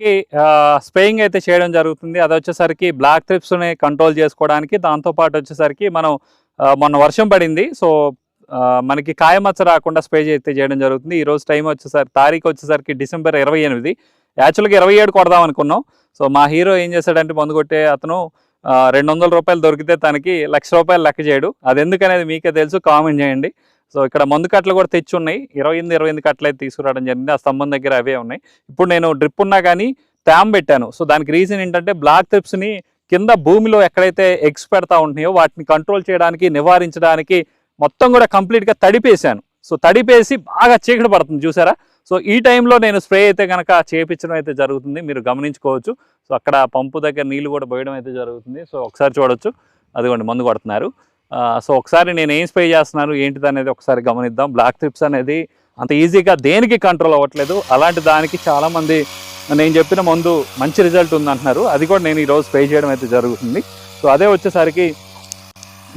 కి స్పేయింగ్ అయితే చేయడం జరుగుతుంది. అది వచ్చేసరికి బ్లాక్ ట్రిప్స్ని కంట్రోల్ చేసుకోవడానికి దాంతో పాటు వచ్చేసరికి మనం మొన్న వర్షం పడింది. సో మనకి కాయమచ్చ రాకుండా స్ప్రే అయితే చేయడం జరుగుతుంది. ఈరోజు టైం వచ్చేసరికి తారీఖు వచ్చేసరికి డిసెంబర్ ఇరవై ఎనిమిది. యాక్చువల్గా ఇరవై ఏడు కొడదాం అనుకున్నాం. సో మా హీరో ఏం చేశాడంటే మందు కొట్టే అతను రెండు వందల రూపాయలు దొరికితే తనకి లక్ష రూపాయలు లెక్క చేయడు. అది ఎందుకనేది మీకే తెలుసు. కామెంట్ చేయండి. సో ఇక్కడ మందు కట్టలు కూడా తెచ్చి ఉన్నాయి ఇరవై ఎనిమిది ఇరవై ఎనిమిది కట్టలు అయితే తీసుకురావడం జరిగింది. ఆ స్తంభం దగ్గర అవే ఉన్నాయి. ఇప్పుడు నేను డ్రిప్ ఉన్నా కానీ ట్యామ్ పెట్టాను. సో దానికి రీజన్ ఏంటంటే బ్లాక్ ట్రిప్స్ని కింద భూమిలో ఎక్కడైతే ఎగ్స్ పెడతా ఉంటున్నాయో వాటిని కంట్రోల్ చేయడానికి నివారించడానికి మొత్తం కూడా కంప్లీట్గా తడిపేశాను. సో తడిపేసి బాగా చీకటి పడుతుంది. చూసారా? సో ఈ టైంలో నేను స్ప్రే అయితే కనుక చేపించడం అయితే జరుగుతుంది. మీరు గమనించుకోవచ్చు. సో అక్కడ పంపు దగ్గర నీళ్ళు కూడా పోయడం అయితే జరుగుతుంది. సో ఒకసారి చూడొచ్చు. అదిగోండి మందు కొడుతున్నారు. సో ఒకసారి నేను ఏం స్ప్రే చేస్తున్నాను ఏంటిది అనేది ఒకసారి గమనిద్దాం. బ్లాక్ ట్రిప్స్ అనేది అంత ఈజీగా దేనికి కంట్రోల్ అవ్వట్లేదు. అలాంటి దానికి చాలామంది నేను చెప్పిన మందు మంచి రిజల్ట్ ఉందంటున్నారు. అది కూడా నేను ఈరోజు స్ప్రే చేయడం అయితే జరుగుతుంది. సో అదే వచ్చేసరికి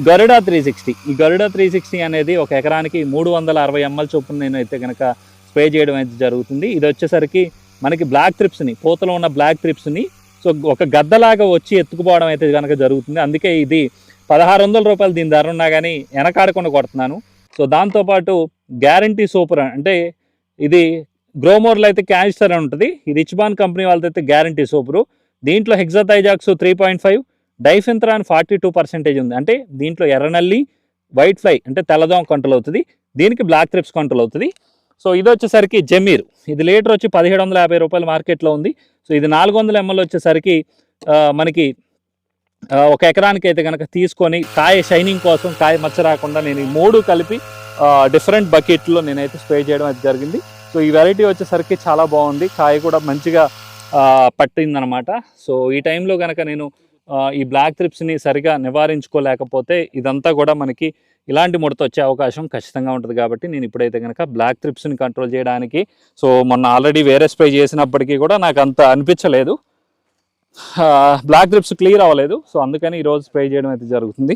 గరుడా త్రీ సిక్స్టీ ఈ గరుడా త్రీ సిక్స్టీ అనేది ఒక ఎకరానికి మూడు వందల అరవై ఎంఎల్ చొప్పున నేను అయితే కనుక స్ప్రే చేయడం అయితే జరుగుతుంది. ఇది వచ్చేసరికి మనకి బ్లాక్ ట్రిప్స్ని పూతలో ఉన్న బ్లాక్ ట్రిప్స్ని సో ఒక గద్దలాగా వచ్చి ఎత్తుకుపోవడం అయితే కనుక జరుగుతుంది. అందుకే ఇది పదహారు వందల రూపాయలు దీని ధర ఉన్నా కానీ వెనకాడకుండా కొడుతున్నాను. సో దాంతోపాటు గ్యారంటీ సూపర్ అంటే ఇది గ్రోమోర్లో అయితే క్యాన్స్టర్ అని ఉంటుంది. ఇది ఇచ్బాన్ కంపెనీ వాళ్ళదైతే అయితే గ్యారంటీ సూపరు. దీంట్లో hexythiazox three point five diafenthiuron forty two percentage ఉంది. అంటే దీంట్లో ఎర్రనల్లి వైట్ ఫ్లై అంటే తెల్లదోమ కంట్రోల్ అవుతుంది. దీనికి బ్లాక్ త్రిప్స్ కంట్రోల్ అవుతుంది. సో ఇది వచ్చేసరికి జమీర్. ఇది లీటర్ వచ్చి పదిహేడు వందల యాభై రూపాయల మార్కెట్లో ఉంది. సో ఇది నాలుగు వందల ఎంఎల్ వచ్చేసరికి మనకి ఒక ఎకరానికి అయితే కనుక తీసుకొని కాయ షైనింగ్ కోసం కాయ మచ్చ రాకుండా నేను ఈ మూడు కలిపి డిఫరెంట్ బకెట్లో నేనైతే స్ప్రే చేయడం అయితే జరిగింది. సో ఈ వెరైటీ వచ్చేసరికి చాలా బాగుంది. కాయ కూడా మంచిగా పట్టిందనమాట. సో ఈ టైంలో కనుక నేను ఈ బ్లాక్ త్రిప్స్ని సరిగా నివారించుకోలేకపోతే ఇదంతా కూడా మనకి ఇలాంటి ముడత వచ్చే అవకాశం ఖచ్చితంగా ఉంటుంది కాబట్టి నేను ఇప్పుడైతే కనుక బ్లాక్ త్రిప్స్ని కంట్రోల్ చేయడానికి సో మొన్న ఆల్రెడీ వేరే స్ప్రే చేసినప్పటికీ కూడా నాకు అంత అనిపించలేదు. బ్లాక్ గ్రిప్స్ క్లియర్ అవ్వలేదు. సో అందుకని ఈరోజు స్ప్రే చేయడం అయితే జరుగుతుంది.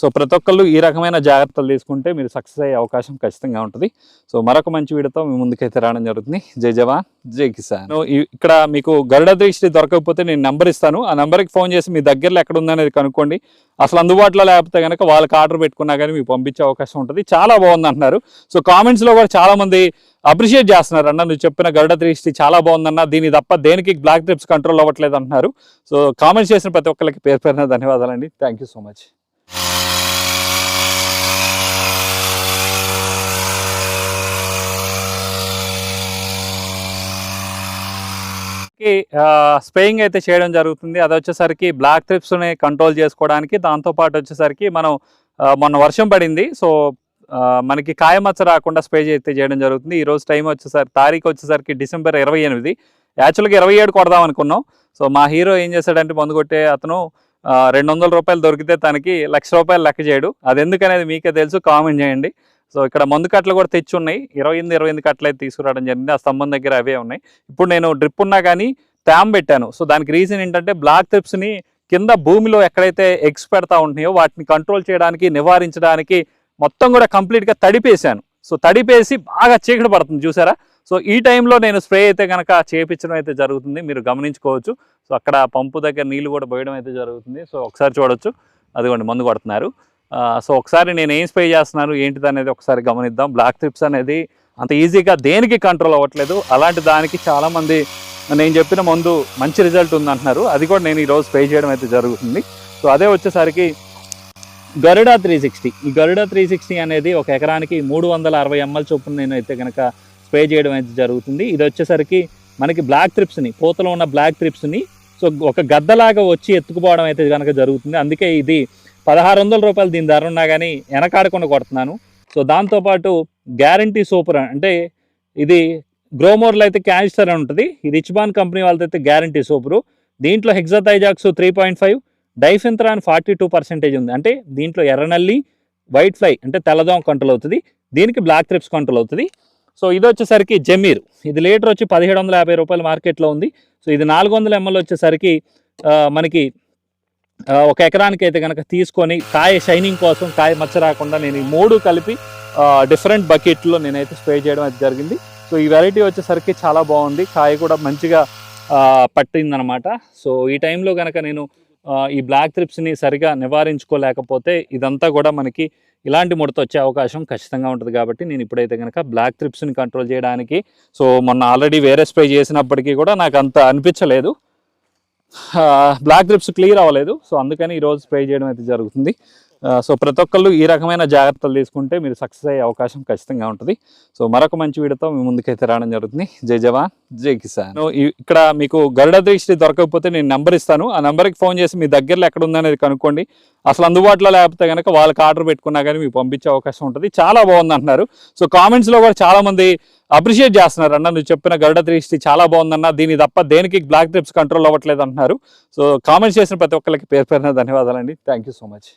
సో ప్రతి ఒక్కళ్ళు ఈ రకమైన జాగ్రత్తలు తీసుకుంటే మీరు సక్సెస్ అయ్యే అవకాశం ఖచ్చితంగా ఉంటుంది. సో మరొక మంచి వీడియోతో మీ ముందుకైతే రావడం జరుగుతుంది. జై జవాన్ జై కిసాన్. ఇక్కడ మీకు గరుడ దృష్టి దొరకకపోతే నేను నెంబర్ ఇస్తాను. ఆ నెంబర్కి ఫోన్ చేసి మీ దగ్గరలో ఎక్కడ ఉందనేది కనుక్కోండి. అసలు అందుబాటులో లేకపోతే కనుక వాళ్ళకి ఆర్డర్ పెట్టుకున్నా కానీ మీకు పంపించే అవకాశం ఉంటుంది. చాలా బాగుంది అంటున్నారు సో కామెంట్స్లో కూడా చాలామంది అప్రిషియేట్ చేస్తున్నారు అన్న నువ్వు చెప్పిన గరుడ దృష్టి చాలా బాగుందన్న దీని తప్ప దేనికి బ్లాక్ ట్రిప్స్ కంట్రోల్ అవ్వట్లేదు అంటున్నారు. సో కామెంట్స్ చేసిన ప్రతి ఒక్కరికి పేరు పేరున ధన్యవాదాలండి. Thank you so much spraying అయితే చేయడం జరుగుతుంది. అది వచ్చేసరికి బ్లాక్ ట్రిప్స్ని కంట్రోల్ చేసుకోవడానికి దాంతో పాటు వచ్చేసరికి మనం మొన్న వర్షం పడింది. సో మనకి కాయమచ్చ రాకుండా స్ప్రే అయితే చేయడం జరుగుతుంది. ఈ రోజు టైం వచ్చేసరికి తారీఖు వచ్చేసరికి డిసెంబర్ ఇరవై ఎనిమిది. యాక్చువల్గా ఇరవై ఏడు కొడదాం అనుకున్నాం. సో మా హీరో ఏం చేశాడంటే మందు కొట్టే అతను రెండు వందల రూపాయలు దొరికితే తనకి లక్ష రూపాయలు లెక్క చేయడు. అది ఎందుకనేది మీకే తెలుసు కామెంట్ చేయండి. సో ఇక్కడ మందు కట్టలు కూడా తెచ్చి ఉన్నాయి ఇరవై ఎనిమిది ఇరవై ఎనిమిది కట్టలు అయితే తీసుకురావడం జరిగింది. ఆ స్తంభం దగ్గర అవే ఉన్నాయి. ఇప్పుడు నేను డ్రిప్ ఉన్నా కానీ ట్యామ్ పెట్టాను. సో దానికి రీజన్ ఏంటంటే బ్లాక్ ట్రిప్స్ని కింద భూమిలో ఎక్కడైతే ఎగ్స్ పెడతా ఉంటున్నాయో వాటిని కంట్రోల్ చేయడానికి నివారించడానికి మొత్తం కూడా కంప్లీట్గా తడిపేశాను. సో తడిపేసి బాగా చీకటి పడుతుంది చూసారా? సో ఈ టైంలో నేను స్ప్రే అయితే కనుక చేపించడం అయితే జరుగుతుంది మీరు గమనించుకోవచ్చు. సో అక్కడ పంపు దగ్గర నీళ్ళు కూడా పోయడం అయితే జరుగుతుంది. సో ఒకసారి చూడొచ్చు. అదిగోండి మందు కొడుతున్నారు. సో ఒకసారి నేను ఏం స్ప్రే చేస్తున్నాను ఏంటిది అనేది ఒకసారి గమనిద్దాం. బ్లాక్ ట్రిప్స్ అనేది అంత ఈజీగా దేనికి కంట్రోల్ అవ్వట్లేదు. అలాంటి దానికి చాలామంది నేను చెప్పిన మందు మంచి రిజల్ట్ ఉందంటున్నారు. అది కూడా నేను ఈరోజు స్ప్రే చేయడం అయితే జరుగుతుంది. సో అదే వచ్చేసరికి గరుడా త్రీ సిక్స్టీ. ఈ గరుడా త్రీ సిక్స్టీ అనేది ఒక ఎకరానికి మూడు వందల అరవై ఎంఎల్ చొప్పున నేను అయితే కనుక స్ప్రే చేయడం అయితే జరుగుతుంది. ఇది వచ్చేసరికి మనకి బ్లాక్ ట్రిప్స్ని పూతలో ఉన్న బ్లాక్ ట్రిప్స్ని సో ఒక గద్దలాగా వచ్చి ఎత్తుకుపోవడం అయితే కనుక జరుగుతుంది. అందుకే ఇది పదహారు వందల రూపాయలు దీని ధర ఉన్నా కానీ వెనకాడకుండా కొడుతున్నాను. సో దాంతోపాటు గ్యారంటీ సూపర్ అంటే ఇది గ్రోమోర్లో అయితే క్యాన్స్టర్ అని ఉంటుంది. ఇది ఇచ్బాన్ కంపెనీ వాళ్ళతో అయితే గ్యారంటీ సూపరు. దీంట్లో hexythiazox three point five diafenthiuron forty two percentage ఉంది. అంటే దీంట్లో ఎర్రనల్లి వైట్ ఫ్లై అంటే తెల్లదోమ కంట్రోల్ అవుతుంది. దీనికి బ్లాక్ త్రిప్స్ కంట్రోల్ అవుతుంది. సో ఇది వచ్చేసరికి జమీర్. ఇది లీటర్ వచ్చి పదిహేడు వందల యాభై రూపాయల మార్కెట్లో ఉంది. సో ఇది నాలుగు వందల ఎంఎల్ వచ్చేసరికి మనకి ఒక ఎకరానికి అయితే కనుక తీసుకొని కాయ షైనింగ్ కోసం కాయ మచ్చ రాకుండా నేను ఈ మూడు కలిపి డిఫరెంట్ బకెట్లో నేనైతే స్ప్రే చేయడం అయితే జరిగింది. సో ఈ వెరైటీ వచ్చేసరికి చాలా బాగుంది. కాయ కూడా మంచిగా పట్టిందనమాట. సో ఈ టైంలో కనుక నేను ఈ బ్లాక్ త్రిప్స్ని సరిగా నివారించుకోలేకపోతే ఇదంతా కూడా మనకి ఇలాంటి ముడత వచ్చే అవకాశం ఖచ్చితంగా ఉంటుంది కాబట్టి నేను ఇప్పుడైతే కనుక బ్లాక్ త్రిప్స్ని కంట్రోల్ చేయడానికి సో మొన్న ఆల్రెడీ వేరే స్ప్రే చేసినప్పటికీ కూడా నాకు అంత అనిపించలేదు. బ్లాక్ త్రిప్స్ క్లియర్ అవ్వలేదు సో అందుకని ఈరోజు స్ప్రే చేయడం అయితే జరుగుతుంది. సో ప్రతి ఒక్కళ్ళు ఈ రకమైన జాగ్రత్తలు తీసుకుంటే మీరు సక్సెస్ అయ్యే అవకాశం ఖచ్చితంగా ఉంటుంది. సో మరొక మంచి వీడియోతో మీ ముందుకైతే రావడం జరుగుతుంది. జై జవాన్ జై కిసాన్. ఇక్కడ మీకు గరుడ దృష్టి దొరకకపోతే నేను నెంబర్ ఇస్తాను. ఆ నెంబర్కి ఫోన్ చేసి మీ దగ్గరలో ఎక్కడ ఉందనేది కనుక్కోండి. అసలు అందుబాటులో లేకపోతే కనుక వాళ్ళకి ఆర్డర్ పెట్టుకున్నా కానీ మీకు పంపించే అవకాశం ఉంటుంది. చాలా బాగుంది అంటున్నారు సో కామెంట్స్లో కూడా చాలామంది అప్రిషియేట్ చేస్తున్నారు. అన్న నువ్వు చెప్పిన గరుడ దృష్టి చాలా బాగుందన్న దీని తప్ప దేనికి బ్లాక్ ట్రిప్స్ కంట్రోల్ అవ్వట్లేదు అంటున్నారు. సో కామెంట్స్ చేసిన ప్రతి ఒక్కరికి పేరు పేరున ధన్యవాదాలండి. Thank you so much